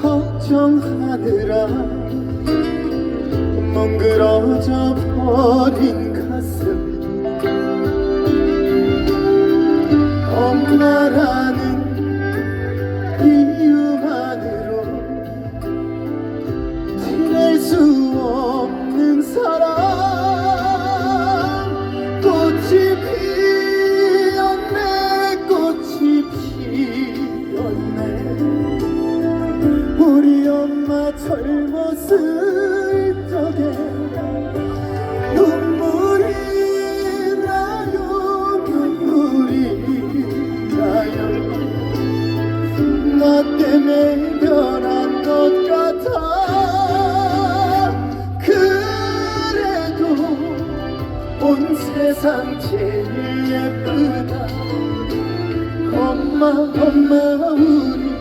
걱정하느라 멍그러져 버린 가슴. 엄마라는 이유 젊었을 적에 눈물이 나요 눈물이 나요. 나 때문에 변한 것 같아. 그래도 온 세상 제일 예쁘다. 엄마 엄마 우리